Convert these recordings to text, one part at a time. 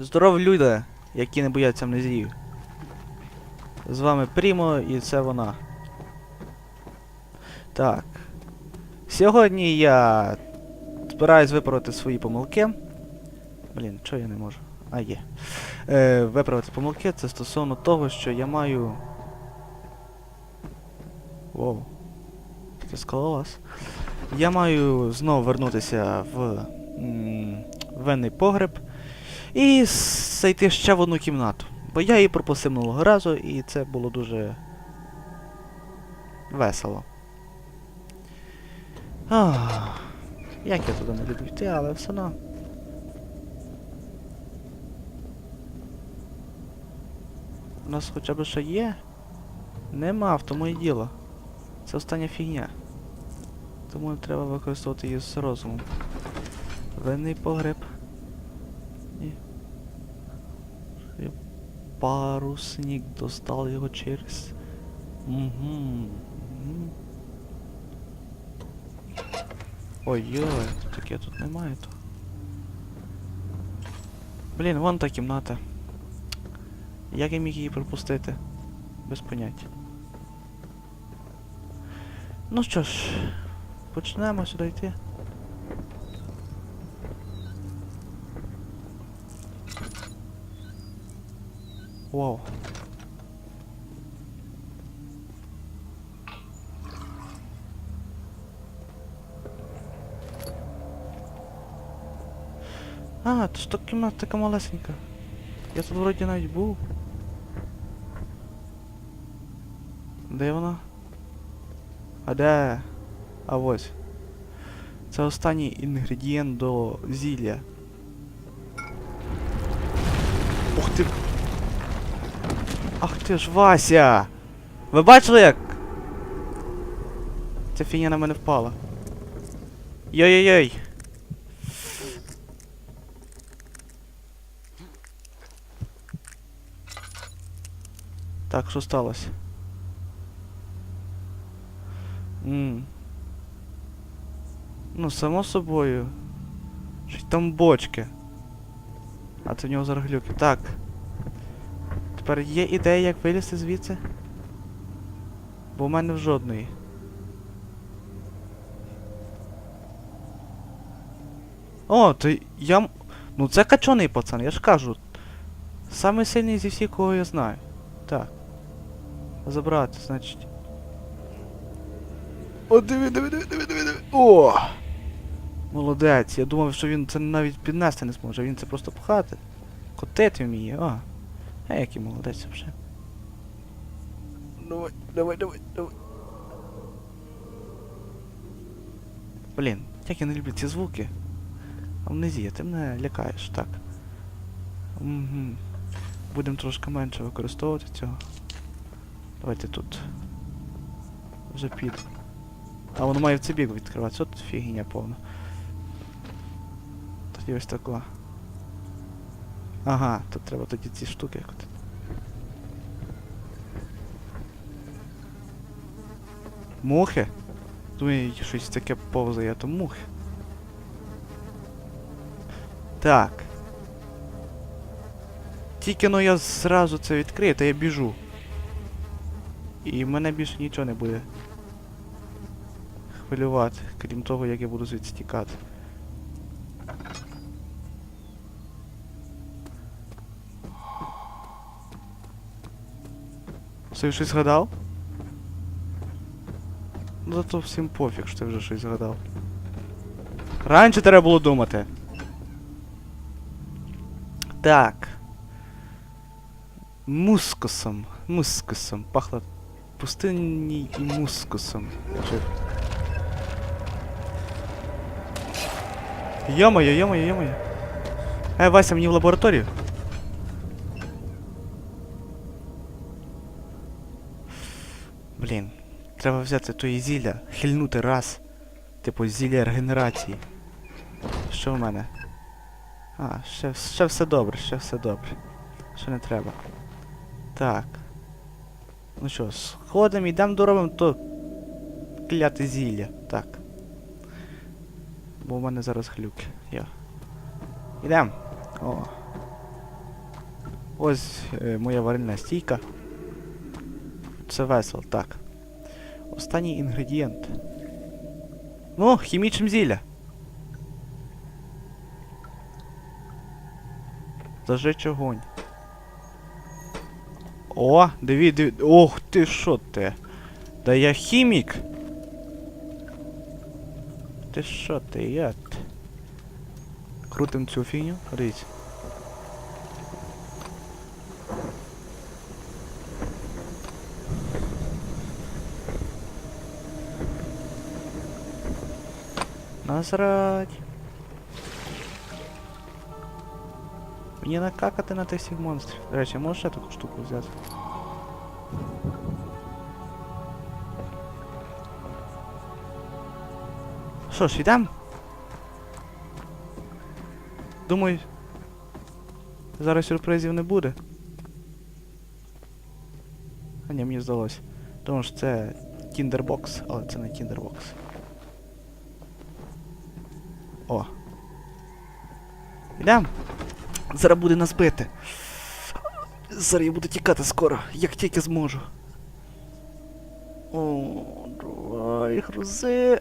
Здоров люди, які не бояться амнезії. З вами Прімо і це вона. Так. Сьогодні я збираюсь виправити свої помилки. Блін, чого я не можу? А, є. Е, виправити помилки це стосовно того, що я маю. Воу. Це скалолаз. Я маю знову вернутися в м, винний погреб і зайти ще в одну кімнату. Бо я її пропустив минулого разу, і це було дуже весело. Ах, як я туди не люблю йти, але все одно. У нас хоча б ще є? Нема, в тому і діло. Це остання фігня. Тому треба використовувати її з розумом. Винний погреб. І... І Парусник достал його через. Угу. Ой-ой, таке тут немає то. Блін, вон та кімната. Як я міг її пропустити? Без поняття. Ну що ж, почнемо сюди йти. Вау. А, то ж то кімната така малесенька. Я тут вроді навіть був. Де вона? А де? А ось. Це останній інгредієнт до зілля. Ух ти. Ах ти ж Вася! Ви бачили як? Ця фігня на мене впала. Йой-йой-йой! Так, що сталося? Ммм. Ну, само собою. Що там бочки. А це в нього зараз глюки. Так. Тепер є ідея, як вилізти звідси? Бо в мене в жодної. О, то я... Ну це качаний пацан, я ж кажу. Самий сильний зі всіх, кого я знаю. Так. Забрати, значить. О, диви, диви, диви, диви, диви, диви. О! Молодець, я думав, що він це навіть піднести не зможе, він це просто пхати. Котити вміє, а. А який молодець вже. Давай, давай, давай, давай. Блін, як я не люблю ці звуки. Амнезія, ти мене лякаєш, так. Угу. Будемо трошки менше використовувати цього. Давайте тут. Вже під. А воно має в цей бік відкриватися. От фігня повна. Тоді ось тако. Ага, тут треба тоді ці штуки якось. Мухи? Думаю, щось таке повзає, а то мухи. Так. Тільки но я зразу це відкрию, то я біжу. І мене більше нічого не буде хвилювати, крім того, як я буду звідси тікати. Ти щось згадав? Ну зато всім пофіг, що ти вже щось згадав. Раніше треба було думати. Так. Мускусом. Мускусом. Пахло пустині і мускусом. Йо-моє, йо-моє. Е, Вася, мені в лабораторію. Блін, треба взяти тої зілля, хильнути раз. Типу зілля регенерації. Що в мене? А, ще, ще все добре, ще все добре. Ще не треба. Так. Ну що, сходимо, йдемо доробимо то кляте зілля. Так. Бо в мене зараз глюки. Я. Ідем. О. Ось е, моя варильна стійка. Це весело, так. Останній інгредієнт. Ну, хімічне зілля. Зажечь огонь. О, диві, диві. Ох ти що ти? Да я хімік. Ти що ти, я? Крутим цю фігню. Дивіться. Насрать. Мені накакати на тих всіх монстрів. До речі, можеш ще таку штуку взяти? Що ж, йдем? Думаю, зараз сюрпризів не буде. А ні, мені здалося. Тому що це Тіндербокс, але це не Тіндербокс. О. Йдем. Зараз буде нас бити. Зараз я буду тікати скоро, як тільки зможу. О, давай, грузи.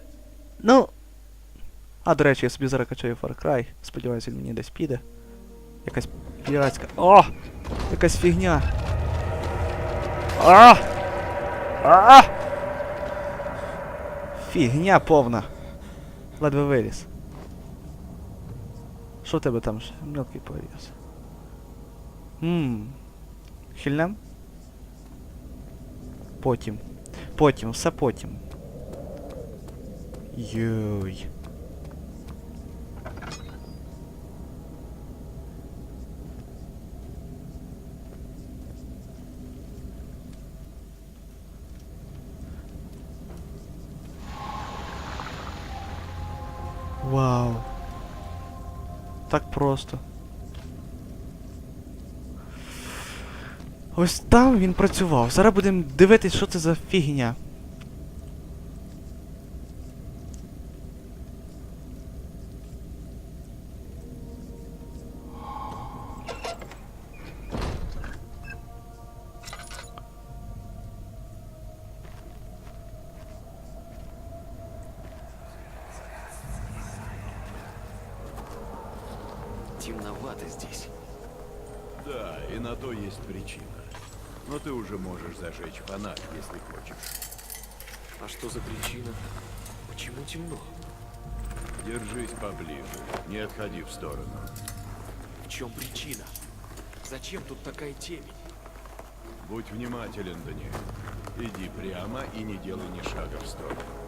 Ну. А, до речі, я собі зараз качаю Far Cry. Сподіваюся, він мені десь піде. Якась піратська. О! Якась фігня. А! А! Фігня повна. Ледве виліз. Що в тебе там ще? Мелкий появився. Ммм. Хильнем? Потім. Потім, все потім. Йой. Так просто. Ось там він працював. Зараз будемо дивитись, що це за фігня. Темновато здесь. Да, и на то есть причина. Но ты уже можешь зажечь фонарь, если хочешь. А что за причина? Почему темно? Держись поближе, не отходи в сторону. В чем причина? Зачем тут такая темень? Будь внимателен, Даниэль. Иди прямо и не делай ни шага в сторону.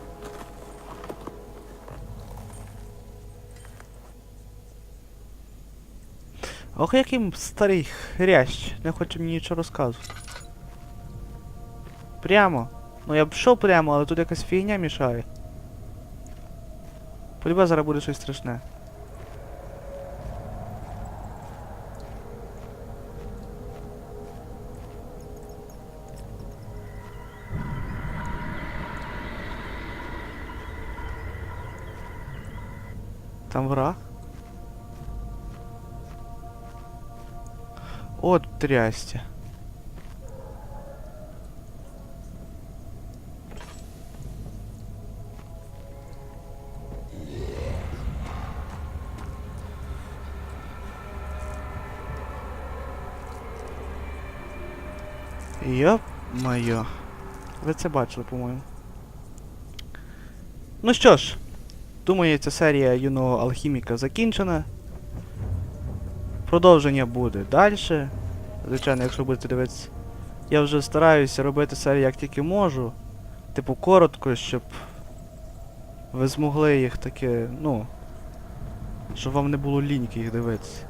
Ох, який старий хрящ. Не хоче мені нічого розказувати. Прямо. Ну я б йшов прямо, але тут якась фігня мішає. Полюбе зараз буде щось страшне. Там враг? От трясти. Йоп моє. Ви це бачили, по-моєму. Ну що ж, думаю, ця серія юного алхіміка закінчена. Продовження буде далі. Звичайно, якщо будете дивитися. Я вже стараюся робити серії як тільки можу. Типу коротко, щоб ви змогли їх таки, ну. Щоб вам не було ліньки їх дивитися.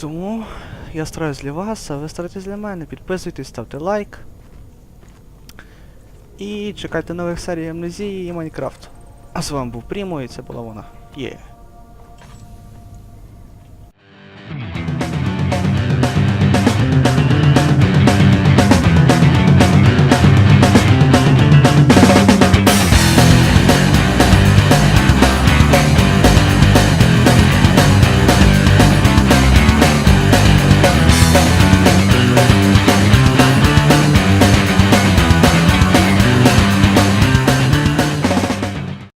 Тому я стараюсь для вас, а ви старайтесь для мене. Підписуйтесь, ставте лайк. І чекайте нових серій Амнезії і Майнкрафту. А з вами був Прімо і це була вона. Є.